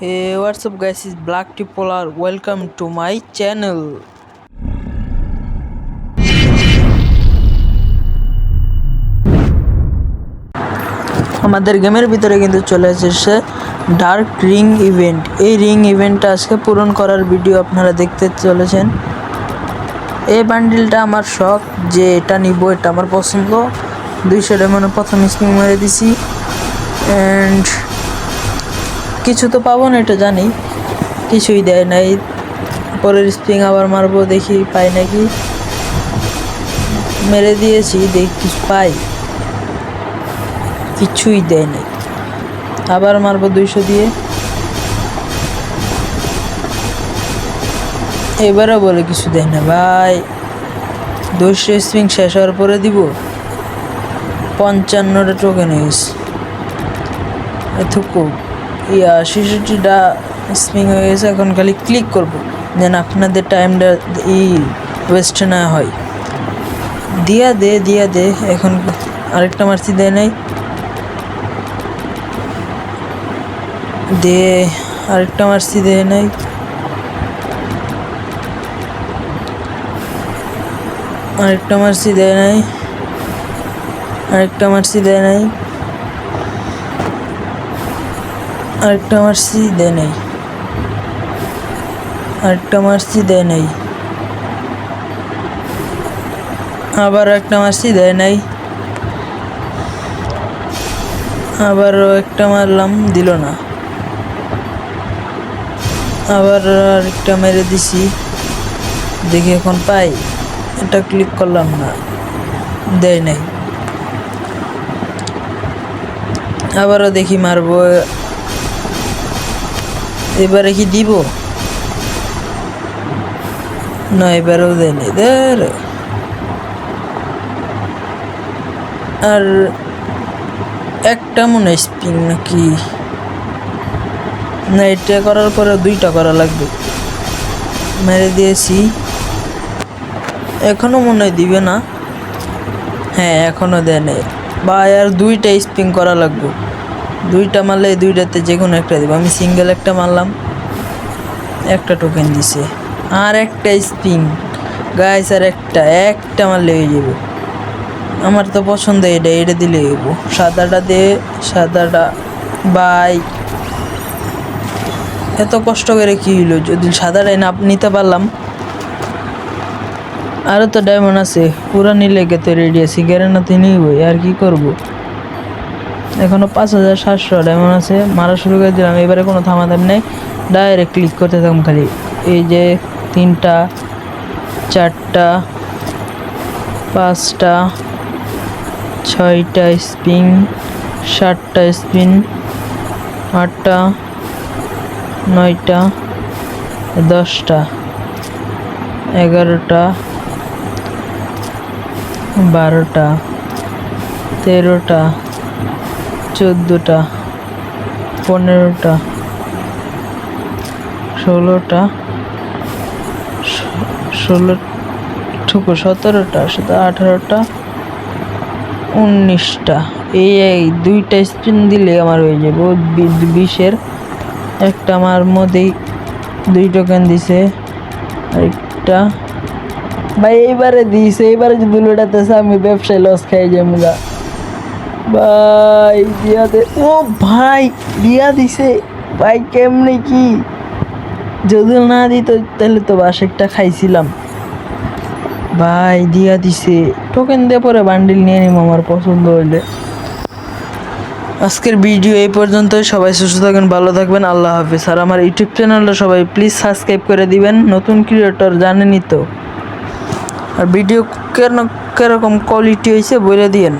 What's up, guys? It's Black Tipolar. Welcome to my channel. আমাদের গেমের ভিতরে কিন্তু চলে এসেছে ডার্ক রিং ইভেন্ট এই রিং ইভেন্টটা আজকে পূরণ করার ভিডিও আপনারা দেখতে চলেছেন এই বান্ডিলটা আমার শখ যে এটা নিব এটা আমার পছন্দ দুইশো ডেমনে প্রথম স্পিং মেরে দিছি অ্যান্ড কিছু তো পাবো না, এটা জানি। কিছুই দেয় নাই। পরের স্প্রিং আবার মারবো, দেখি পাই নাকি। মেরে দিয়েছি, দেখি কিছু পাই। কিছুই দেয় নাই। আবার মারবো দুইশো দিয়ে। এবারও বলে কিছু দেয় না, ভাই। দুইশো স্প্রিং শেষ হওয়ার পরে দিব। পঞ্চান্নটা টোকেন হয়েছে। এতটুকু ইয়া, শিশুটিটা স্প্রিং হয়ে গেছে, এখন খালি ক্লিক করব। যেন আপনাদের টাইমটা এই ওয়েস্ট না হয়। দিয়া দে দিয়া দে, এখন আরেকটা মারছি, দেয় নাই। দে, আরেকটা মারছি, দেয় নাই। আরেকটা মারছি, দেয় নাই। আরেকটা মারছি, দেয় নাই। আরেকটা মারছি দেয় নাই। আরেকটা মারছি দেয় নাই। আবার একটা মারছি দেয় নাই। আবারও একটা মারলাম দিল না। আবার আরেকটা মেরে দিছি। দেখি এখন পাই। এটা ক্লিক করলাম না। দেয় নাই। আবারও দেখি মারবো। এবারে কি দিব? না, এবারেও দেয়নি। দের আর একটা মনে হয় স্পিং নাকি? না, এটা করার পরে দুইটা করা লাগবে। মেরে দিয়েছি। এখনও মনে হয় দিবে না। হ্যাঁ এখনও দেয় বা আর দুইটা স্পিং করা লাগবে। দুইটা মারলে এই দুইটাতে যে কোনো একটা দেবো। আমি সিঙ্গেল একটা মারলাম, একটা টোকেন দিছে। আর একটা স্পিং গাইস আর একটা একটা মারলে হয়ে যাবে। আমার তো পছন্দ এটা এটা দিলে হইব। সাদাটা দে, সাদাটা বাই। এত কষ্ট করে কী হইল? যদি সাদাটাই না নিতে পারলাম। আরও তো ডায়মন্ড আছে, পুরা নিলে তো রেডি আছি। গ্যারেনাতে নিবই, আর কি করব? এখনও পাঁচ হাজার সাতশো ডায়মন্ড আছে মারা শুরু করে দিলাম। এবারে কোনো থামাদাম নেই ডাইরেক্ট ক্লিক করতে থাকুন খালি। এই যে তিনটা, চারটা, পাঁচটা, ছয়টা স্পিন সাতটা স্পিন আটটা, নয়টা, দশটা, এগারোটা, বারোটা, তেরোটা চোদ্দোটা, পনেরোটা, ষোলোটা, ষোলো, ঠুকো, সতেরোটা সতেরো আঠারোটা, উনিশটা। এই এই দুইটা স্পিন দিলে আমার হয়ে যাবে। বিশের একটা আমার মধ্যেই দুই টোকেন দিছে, আরেকটা ভাই এইবারে দিছে এইবারে যদি লোটাতেছে আমি ব্যবসায় লস খাই গা। ভাই, দিয়া দে। ও ভাই, দিয়া দিছে। ভাই, কেমনে কি? যদি না দিত, তাহলে তো বাসেকটা খাইছিলাম। ভাই, দিয়া দিছে। টোকেন দিয়ে পরে বান্ডিল নিয়ে নিব আমার পছন্দ হইলে। আজকের ভিডিও এই পর্যন্তই। সবাই সুস্থ থাকবেন ভালো থাকবেন। আল্লাহ হাফিজ। আর আমার ইউটিউব চ্যানেলটা সবাই প্লিজ সাবস্ক্রাইব করে দিবেন। নতুন ক্রিয়েটর জানেনই তো। আর ভিডিও কেন কীরকম কোয়ালিটি হয়েছে বলে দিয়েন।